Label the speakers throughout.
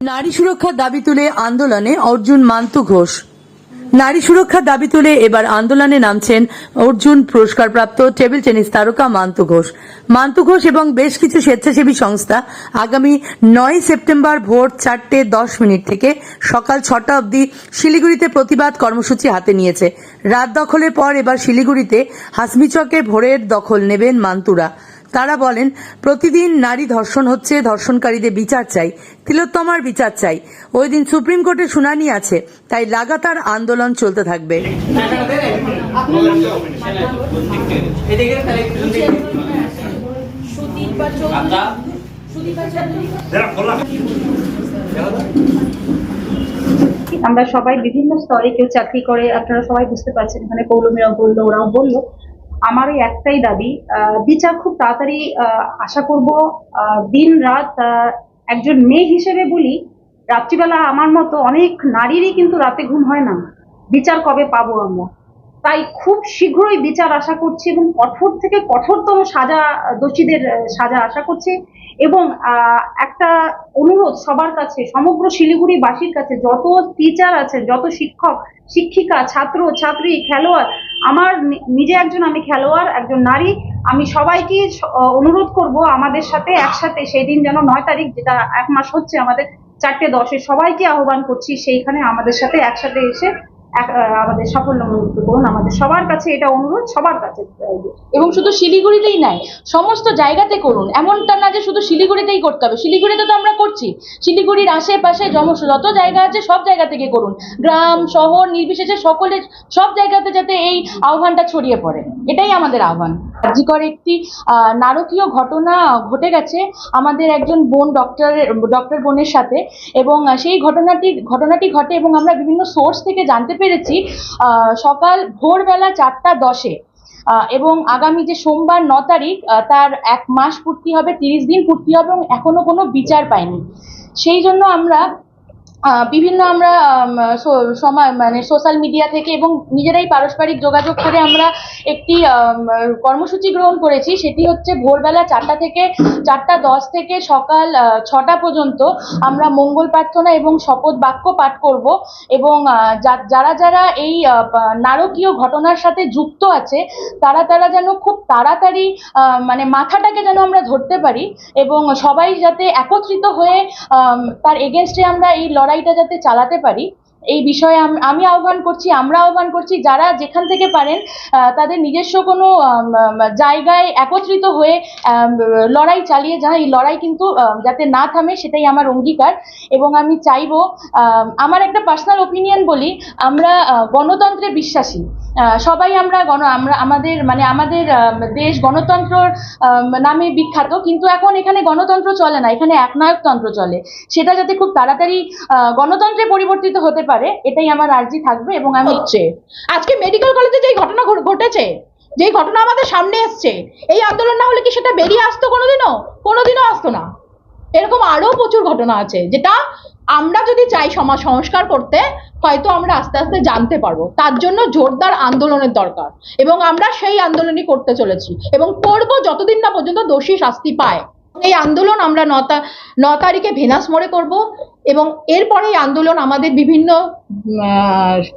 Speaker 1: নারী সুরক্ষার দাবি তুলে আন্দোলনে অর্জুন মান্তু ঘোষ। নারী সুরক্ষার দাবি তুলে এবার আন্দোলনে নামছেন অর্জুন পুরস্কারপ্রাপ্ত টেবিল টেনিস তারকা মান্তু ঘোষ। মান্তু ঘোষ এবং বেশ কিছু স্বেচ্ছাসেবী সংস্থা আগামী নয় সেপ্টেম্বর ভোর চারটে দশ মিনিট থেকে সকাল ছটা অবধি শিলিগুড়িতে প্রতিবাদ কর্মসূচি হাতে নিয়েছে। রাত দখলের পর এবার শিলিগুড়িতে হাসমিচকে ভোরের দখল নেবেন মান্তুরা। তারা বলেন, প্রতিদিন নারী ধর্ষণ হচ্ছে, ধর্ষণকারীদের বিচার চাই, তিলোত্তমার বিচার চাই। ওই দিন সুপ্রিম কোর্টে শুনানি আছে, তাই লাগাতার আন্দোলন চলতে থাকবে।
Speaker 2: আমরা সবাই বিভিন্ন স্তরে কেউ চাকরি করে, আপনারা সবাই বুঝতে পারছেন, এখানে পৌলমীরা বলল, ওরাও বলল। আমার এই একটাই দাবি বিচার খুব তাড়াতাড়ি আশা করব দিন রাত একজন মেয়ে হিসেবে বলি, রাত্রিবেলা আমার মতো অনেক নারীরই কিন্তু রাতে ঘুম হয় না। বিচার কবে পাবো আমরা? তাই খুব শীঘ্রই বিচার আশা করছি এবং কঠোর থেকে কঠোরতম সাজা, দোষীদের সাজা আশা করছি এবং একটা অনুরোধ সবার কাছে, সমগ্র শিলিগুড়িবাসীর কাছে, যত টিচার আছে যত শিক্ষক, শিক্ষিকা, ছাত্র, ছাত্রী, খেলোয়াড়, আমার নিজে একজন আমি খেলোয়াড়, একজন নারী, আমি সবাইকে অনুরোধ করব আমাদের সাথে একসাথে সেই দিন যেন নয় তারিখ, যেটা এক মাস হচ্ছে আমাদের চারটে দশে, সবাইকে আহ্বান করছি সেইখানে আমাদের সাথে একসাথে এসে আমাদের সাফল্য মনোনীত করুন। আমাদের সবার কাছে এটা অনুরোধ, সবার কাছে
Speaker 3: এবং শুধু শিলিগুড়িতেই নাই, সমস্ত জায়গাতে করুন। এমনটা না যে শুধু শিলিগুড়িতেই করতে হবে। শিলিগুড়িতে তো আমরা করছি। শিলিগুড়ির আশেপাশে যত জায়গা আছে সব জায়গা থেকে করুন। গ্রাম, শহর, নির্বিশেষে সকলে সব জায়গাতে যাতে এই আহ্বানটা ছড়িয়ে পড়ে। এটাই আমাদের আহ্বান। কার্যকর একটি নারকীয় ঘটনা ঘটে গেছে আমাদের একজন বোন ডক্টরের ডক্টর বোনের সাথে এবং সেই ঘটনাটি ঘটনাটি ঘটে এবং আমরা বিভিন্ন সোর্স থেকে জানতে পেরেছি সকাল ভোরবেলা চারটা দশে। এবং আগামী যে সোমবার ন তারিখ তার এক মাস পূর্তি হবে, তিরিশ দিন পূর্তি হবে এবং এখনও কোনো বিচার পায়নি। সেই জন্য আমরা বিভিন্ন আমরা সময় মানে সোশ্যাল মিডিয়া থেকে এবং নিজেরাই পারস্পরিক যোগাযোগ করে আমরা একটি কর্মসূচি গ্রহণ করেছি। সেটি হচ্ছে ভোরবেলা চারটা থেকে, চারটা দশ থেকে সকাল ছটা পর্যন্ত আমরা মঙ্গল প্রার্থনা এবং শপথ বাক্য পাঠ করব এবং যারা যারা এই নারকীয় ঘটনার সাথে যুক্ত আছে, তারা তারা যেন খুব তাড়াতাড়ি মানে মাথাটাকে যেন আমরা ধরতে পারি এবং সবাই যাতে একত্রিত হয়ে তার এগেনস্টে আমরা এই লড়াইটা যাতে চালাতে পারি, এই বিষয়ে আমি আহ্বান করছি, আমরা আহ্বান করছি, যারা যেখান থেকে পারেন তাদের নিজস্ব কোনো জায়গায় একত্রিত হয়ে লড়াই চালিয়ে যান। এই লড়াই কিন্তু যাতে না থামে, সেটাই আমার অঙ্গীকার। এবং আমি চাইব আমার একটা পার্সোনাল ওপিনিয়ন বলি, আমরা গণতন্ত্রে বিশ্বাসী। সবাই আমরা গণ আমরা আমাদের মানে আমাদের আম, দেশ গণতন্ত্রর নামে বিখ্যাত কিন্তু এখন এখানে গণতন্ত্র চলে না এখানে একনায়কতন্ত্র চলে। সেটা যাতে খুব তাড়াতাড়ি আহ, গণতন্ত্রে পরিবর্তিত হতে পারে এটাই আমার আর্জি থাকবে এবং আমি
Speaker 4: আজকে মেডিকেল কলেজে যেই ঘটনা ঘটেছে যেই ঘটনা আমাদের সামনে এসছে এই আন্দোলন না হলে কি সেটা বেরিয়ে আসতো কোনোদিনও? কোনোদিনও আসতো না। এরকম আরও প্রচুর ঘটনা আছে, যেটা আমরা যদি চাই সমাজ সংস্কার করতে, হয়তো আমরা আস্তে আস্তে জানতে পারব। তার জন্য জোরদার আন্দোলনের দরকার। এবং আমরা সেই আন্দোলনই করতে চলেছি। এবং করব যতদিন না পর্যন্ত দোষী শাস্তি পায়। এই আন্দোলন আমরা ন তারিখে ভেনাস মোড়ে করব। এবং এরপরে এই আন্দোলন আমাদের বিভিন্ন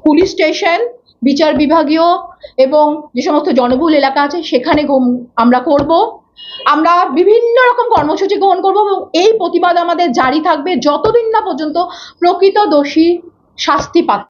Speaker 4: পুলিশ স্টেশন, বিচার বিভাগীয় এবং যে সমস্ত জনবহুল এলাকা আছে, সেখানে আমরা করব। আমরা বিভিন্ন রকম কর্মসূচি গ্রহণ করব এবং এই প্রতিবাদ আমাদের জারি থাকবে যতদিন না পর্যন্ত প্রকৃত দোষী শাস্তি পাচ্ছে।